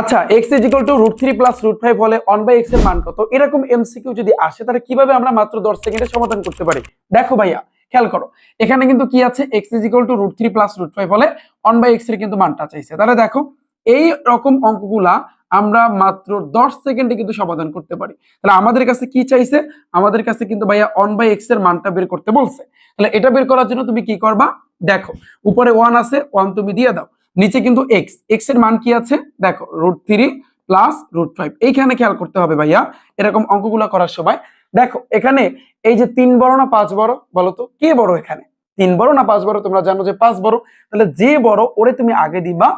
আচ্ছা x is equal to root three plus root five হলে one by এক্সের মান কত? এরকম এমসিকিউ যদি আসে, তাহলে কীভাবে আমরা মাত্র দশ সেকেন্ডে সমাধান করতে পারি? দেখো ভাইয়া, খেয়াল করো, এখানে কিন্তু কি আছে? X is equal to root three plus root five হলে ওয়ান বাই এক্সের কিন্তু মানটা চাইছে। তাহলে দেখো, এই রকম অঙ্কগুলা আমরা মাত্র দশ সেকেন্ডে কিন্তু সমাধান করতে পারি। তাহলে আমাদের কাছে কি চাইছে? আমাদের কাছে কিন্তু ভাইয়া ওয়ান বাই এক্সের মানটা বের করতে বলছে। তাহলে এটা বের করার জন্য তুমি কি করবা? দেখো, উপরে ওয়ান আছে ওয়ান তুমি দিয়ে দাও। নিচে কিন্তু এক্স এক্সের মান কি আছে? দেখো root three plus root five এইখানে খেয়াল করতে হবে ভাইয়া, এরকম অঙ্কগুলো করার সময়। দেখো, এখানে এই যে তিন বড় না পাঁচ বড়, বলো তো, কে বড় এখানে? তিন বড় না পাঁচ বড়, তোমরা জানো যে পাঁচ বড়। তাহলে যে বড়, ওরে তুমি আগে দিবা,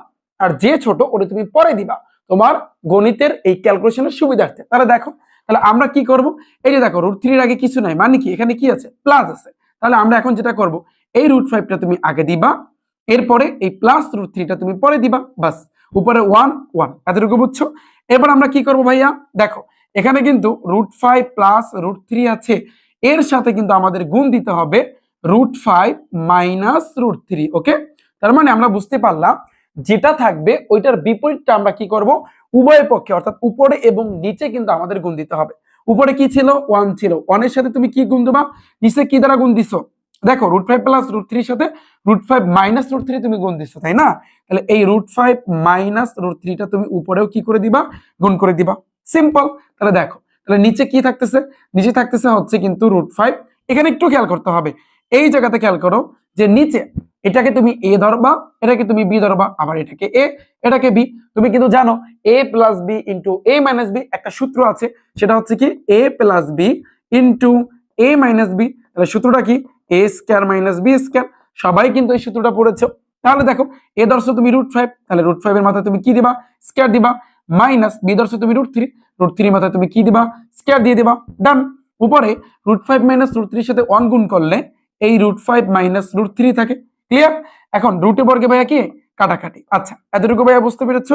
আর যে ছোট, ওরে তুমি পরে দিবা। তোমার গণিতের এই ক্যালকুলেশনের সুবিধার্থে। তাহলে দেখো, তাহলে আমরা কি করব? এই যে দেখো রুট থ্রির আগে কিছু নাই মানে কি? এখানে কি আছে? প্লাস আছে। তাহলে আমরা এখন যেটা করব, এই রুট ফাইভটা তুমি আগে দিবা এরপরে এই প্লাস রুট থ্রিটা তুমি পরে দিবা, বাস। উপরে ওয়ান ওয়ান এতটুকু বুঝছ? এবার আমরা কি করব ভাইয়া? দেখো, এখানে কিন্তু root five plus root three আছে। এর সাথে কিন্তু আমাদের গুণ দিতে হবে root five minus root three okay তার মানে আমরা বুঝতে পারলাম যেটা থাকবে ওইটার বিপরীতটা আমরা কি করব? উভয় পক্ষে, অর্থাৎ উপরে এবং নিচে কিন্তু আমাদের গুণ দিতে হবে। উপরে কি ছিল? ওয়ান ছিল। ওয়ানের সাথে তুমি কি গুণ দেবা? নিচে কি দ্বারা গুণ দিছো? দেখো রুট ফাইভ প্লাস রুট থ্রির সাথে root five minus root three তুমি গুণ দিচ্ছ তাই না? তাহলে এই রুট ফাইভ মাইনাস রুট থ্রিটা তুমি উপরেও কি করে দিবা? গুণ করে দিবা। সিম্পল তাহলে দেখো, তাহলে নিচে কি থাকতেছে? নিচে থাকতেছে হচ্ছে কিন্তু রুট ফাইভ এখানে একটু খেয়াল করতে হবে। এই জায়গাতে খেয়াল করো যে নিচে এটাকে তুমি এ ধরবা, এটাকে তুমি বি ধরবা, আবার এটাকে এ এটাকে বি তুমি কিন্তু জানো A plus B into A minus B একটা সূত্র আছে, সেটা হচ্ছে কি A plus B into A minus B তাহলে সূত্রটা কি? A square minus B square সবাই কিন্তু এই সূত্রটা পড়েছো। তাহলে দেখো এ দর্শ তুমি রুট ফাইভ তাহলে রুট ফাইভ এর মাথায় তুমি কি দিবা? স্কোয়ার দিবা। মাইনাস বি দর্শ তুমি রুট থ্রি রুট থ্রি মাথায় তুমি কি দিবা? স্কোয়ার দিয়ে দিবা। ডান উপরে রুট ফাইভ মাইনাস রুট থ্রির সাথে ওয়ান গুণ করলে এই root five minus root three থাকে। ক্লিয়ার এখন রুটে বর্গে ভাইয়া কি? কাটাকাটি। আচ্ছা এতটুকু ভাইয়া বুঝতে পেরেছ?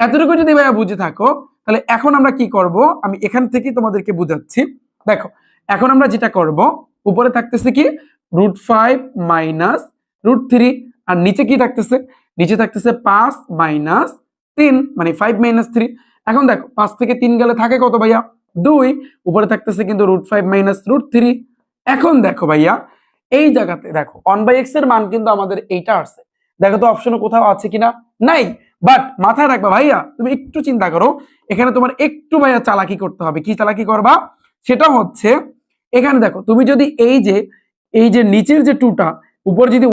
এতটুকু যদি ভাইয়া বুঝে থাকো, তাহলে এখন আমরা কি করব? আমি এখান থেকে তোমাদেরকে বুঝাচ্ছি। দেখো, এখন আমরা যেটা করব উপরে থাকতেছে কি? Root five minus root three আর নিচে কি থাকতেছে? নিচে থাকতেছে পাঁচ মাইনাস তিন মানে ফাইভ মাইনাস থ্রি এখন দেখো, পাঁচ থেকে তিন গেলে থাকে কত ভাইয়া? দুই। উপরে থাকতেছে কিন্তু root five minus root three এখন দেখো ভাইয়া, এই জায়গাতে দেখো ওয়ান বাই এক্সের মান কিন্তু আমাদের এইটা আসছে। দেখো তো অপশনে কোথাও আছে কিনা? নাই। বাট মাথায় রাখবা ভাইয়া, তুমি একটু চিন্তা করো, এখানে তোমার একটু ভাইয়া চালাকি করতে হবে। কি চালাকি করবা? সেটা হচ্ছে এখানে দেখো তুমি যদি এই যে এই যে নিচের যে টুটা উপর যদি